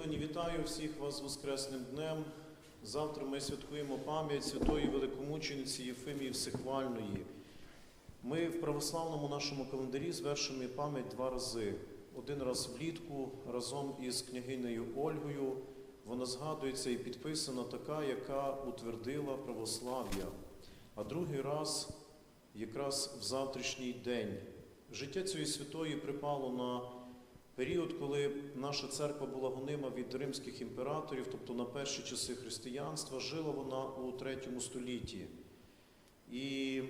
Улюблені, вітаю всіх вас з Воскресним днем. Завтра ми святкуємо пам'ять святої великомучениці Єфимії Всехвальної. Ми в православному нашому календарі звершуємо пам'ять два рази. Один раз влітку разом із княгинею Ольгою. Вона згадується і підписана така, яка утвердила православ'я. А другий раз якраз в завтрашній день. Життя цієї святої припало на період, коли наша церква була гонима від римських імператорів, тобто на перші часи християнства, жила вона у третьому столітті. І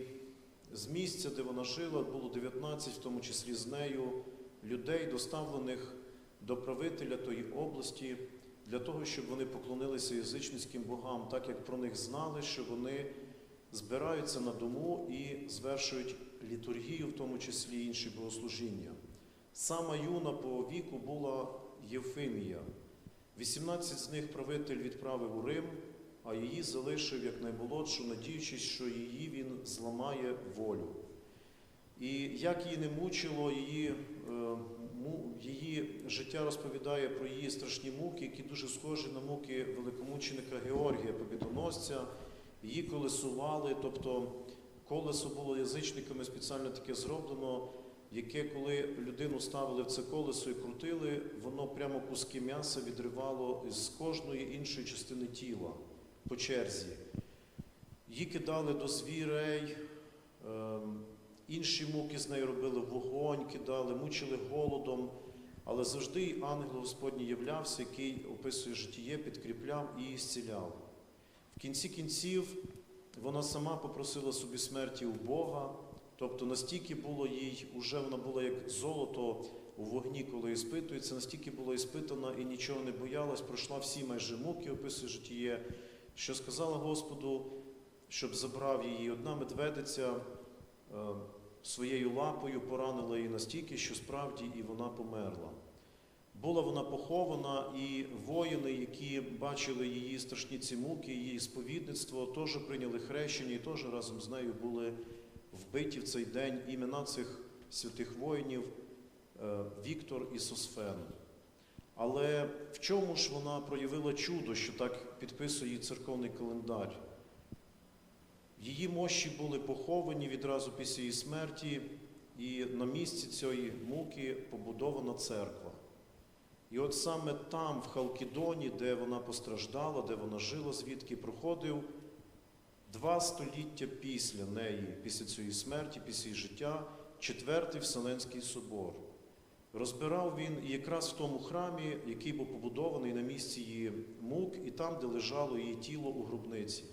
з місця, де вона жила, було 19, в тому числі з нею, людей, доставлених до правителя тої області, для того, щоб вони поклонилися язичницьким богам, так як про них знали, що вони збираються на дому і звершують літургію, в тому числі інші богослужіння. Сама юна по віку була Євфимія. 18 з них правитель відправив у Рим, а її залишив як наймолодшу, надіючись, що її він зламає волю. І як її не мучило, її, е, її життя розповідає про її страшні муки, які дуже схожі на муки великомученика Георгія Побідоносця. Її колесували, тобто колесо було язичниками спеціально таке зроблено, яке, коли людину ставили в це колесо і крутили, воно прямо куски м'яса відривало з кожної іншої частини тіла по черзі. Її кидали до звірей, ем, інші муки з нею робили вогонь, кидали, мучили голодом, але завжди ангел Господній являвся, який описує житіє, підкріпляв і зціляв. В кінці кінців вона сама попросила собі смерті у Бога, тобто настільки було їй, уже вона була як золото у вогні, коли іспитується, настільки була іспитана і нічого не боялась, пройшла всі майже муки, описує житіє, що сказала Господу, щоб забрав її. Одна медведиця е, своєю лапою поранила її настільки, що справді і вона померла. Була вона похована, і воїни, які бачили її страшні ці муки, її сповідництво, теж прийняли хрещення і теж разом з нею були вбиті в цей день імена цих святих воїнів е, Віктор і Сосфен. Але в чому ж вона проявила чудо, що так підписує церковний календар? Її мощі були поховані відразу після її смерті, і на місці цієї муки побудована церква. І от саме там, в Халкідоні, де вона постраждала, де вона жила, звідки проходив два століття після неї, після цієї смерті, після її життя, четвертий Вселенський собор. Розбирав він якраз в тому храмі, який був побудований на місці її мук, і там, де лежало її тіло у гробниці.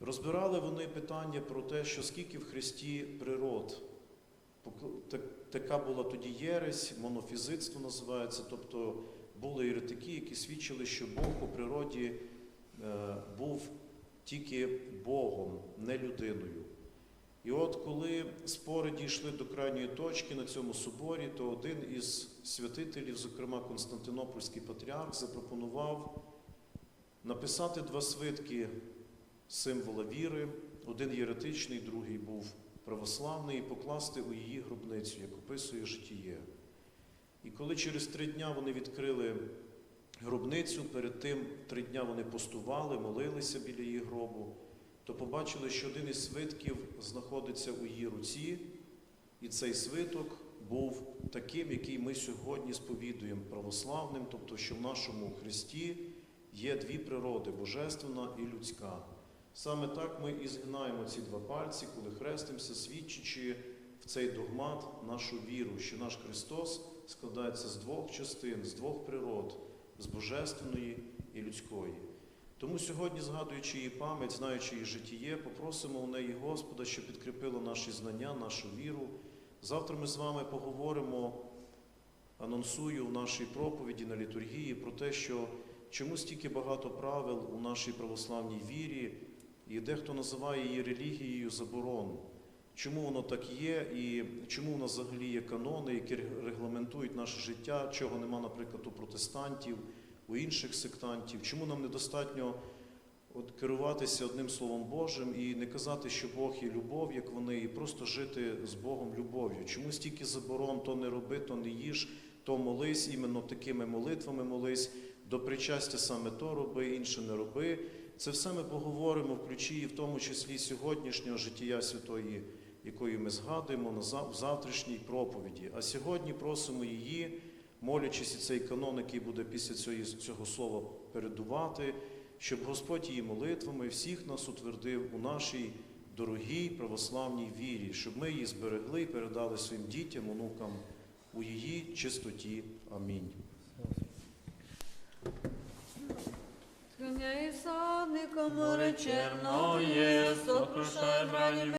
Розбирали вони питання про те, що скільки в Христі природ. Така була тоді єресь, монофізитство називається, тобто були еретики, які свідчили, що Бог по природі е, був тільки Богом, не людиною. І от коли спори дійшли до крайньої точки на цьому соборі, то один із святителів, зокрема Константинопольський патріарх, запропонував написати два свитки символа віри, один єретичний, другий був православний, і покласти у її гробницю, як описує житіє. І коли через три дня вони відкрили гробницю, перед тим три дня вони постували, молилися біля її гробу, то побачили, що один із свитків знаходиться у її руці, і цей свиток був таким, який ми сьогодні сповідуємо православним, тобто, що в нашому Христі є дві природи божественна і людська. Саме так ми і згинаємо ці два пальці, коли хрестимося, свідчачи в цей догмат нашу віру, що наш Христос складається з двох частин, з двох природ, з божественної і людської. Тому сьогодні, згадуючи її пам'ять, знаючи її житіє, попросимо у неї Господа, щоб підкріпило наші знання, нашу віру. Завтра ми з вами поговоримо, анонсую в нашій проповіді на літургії про те, що чому стільки багато правил у нашій православній вірі, і дехто називає її релігією заборон. Чому воно так є, і чому у нас взагалі є канони, які регламентують наше життя, чого нема, наприклад, у протестантів, у інших сектантів, чому нам недостатньо от керуватися одним Словом Божим і не казати, що Бог є любов, як вони, і просто жити з Богом любов'ю. Чому стільки заборон, то не роби, то не їж, то молись, іменно такими молитвами молись, до причастя саме то роби, інше не роби. Це все ми поговоримо в ключі, і в тому числі сьогоднішнього життя святої, якої ми згадуємо на в завтрашній проповіді. А сьогодні просимо її, молячись і цей канон, який буде після цього, цього слова передувати, щоб Господь її молитвами всіх нас утвердив у нашій дорогій православній вірі, щоб ми її зберегли і передали своїм дітям, онукам у її чистоті. Амінь. Кня і садника море Море черное, черное, сокрушай брані